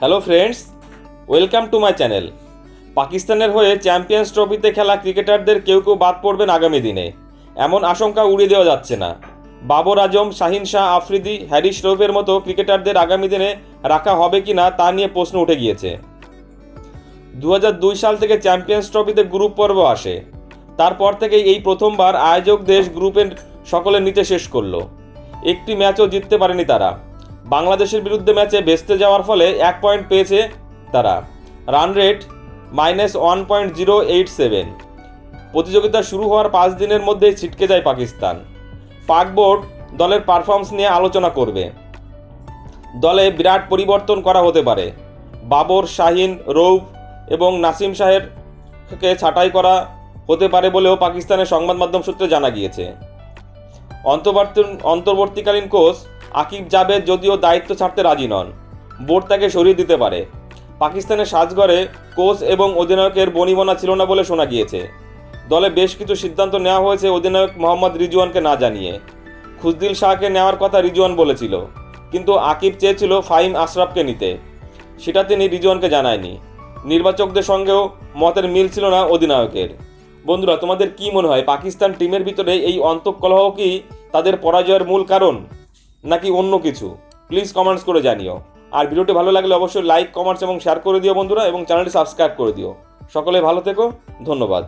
Hello friends welcome to my channel পাকিস্তানের হয়ে champions ট্রফিতে খেলা ক্রিকেটারদের কেউ কেউ বাদ পড়বেন আগামী দিনে। এমন আশঙ্কা উড়িয়ে দেওয়া যাচ্ছে না। বাবর আজম, শাহিন শাহ, আফ্রিদি হ্যারিস রৌফের মতো ক্রিকেটারদের আগামী দিনে রাখা হবে কি না তা নিয়ে প্রশ্ন উঠে গিয়েছে। দু হাজার দুই সাল থেকে চ্যাম্পিয়ন্স ট্রফিতে গ্রুপ পর্ব আসে। তারপর থেকেই এই প্রথমবার আয়োজক দেশ গ্রুপের সকলে নিতে শেষ করল। একটি ম্যাচও জিততে পারেনি তারা। বাংলাদেশের বিরুদ্ধে ম্যাচে ভেস্তে যাওয়ার ফলে এক পয়েন্ট পেয়েছে তারা। Run rate minus one point zero eight seven. প্রতিযোগিতা শুরু হওয়ার পাঁচ দিনের মধ্যেই ছিটকে যায় পাকিস্তান। পাক বোর্ড দলের পারফরমেন্স নিয়ে আলোচনা করবে। দলে বিরাট পরিবর্তন করা হতে পারে। বাবর, শাহিন, রৌফ এবং নাসিম শাহেরকে ছাঁটাই করা হতে পারে বলেও পাকিস্তানের সংবাদ মাধ্যম সূত্রে জানা গিয়েছে। অন্তর্বর্তী অন্তর্বর্তীকালীন কোচ আকিব জাবেদ যদিও দায়িত্ব ছাড়তে রাজি নন। বোর্ড তাকে সরিয়ে দিতে পারে। পাকিস্তানের সাজগড়ে কোচ এবং অধিনায়কের বনিবনা ছিল না বলে শোনা গিয়েছে। দলে বেশ কিছু সিদ্ধান্ত নেওয়া হয়েছে অধিনায়ক মোহাম্মদ রিজওয়ানকে না জানিয়ে। খুজদিল শাহকে নেওয়ার কথা রিজওয়ান বলেছিল, কিন্তু আকিব চেয়েছিল ফাহিম আশরাফকে নিতে। সেটা তিনি রিজওয়ানকে জানায়নি। নির্বাচকদের সঙ্গেও মতের মিল ছিল না অধিনায়কের। বন্ধুরা, তোমাদের কি মনে হয়, পাকিস্তান টিমের ভিতরে এই অন্তঃকলহ কি তাদের পরাজয়ের মূল কারণ? নাকি অন্য কিছু? প্লিজ কমেন্টস করে জানিও। আর ভিডিওটি ভালো লাগলে অবশ্যই লাইক কমেন্টস এবং শেয়ার করে দিও বন্ধুরা এবং চ্যানেলটি সাবস্ক্রাইব করে দিও। সকলে ভালো থেকো, ধন্যবাদ।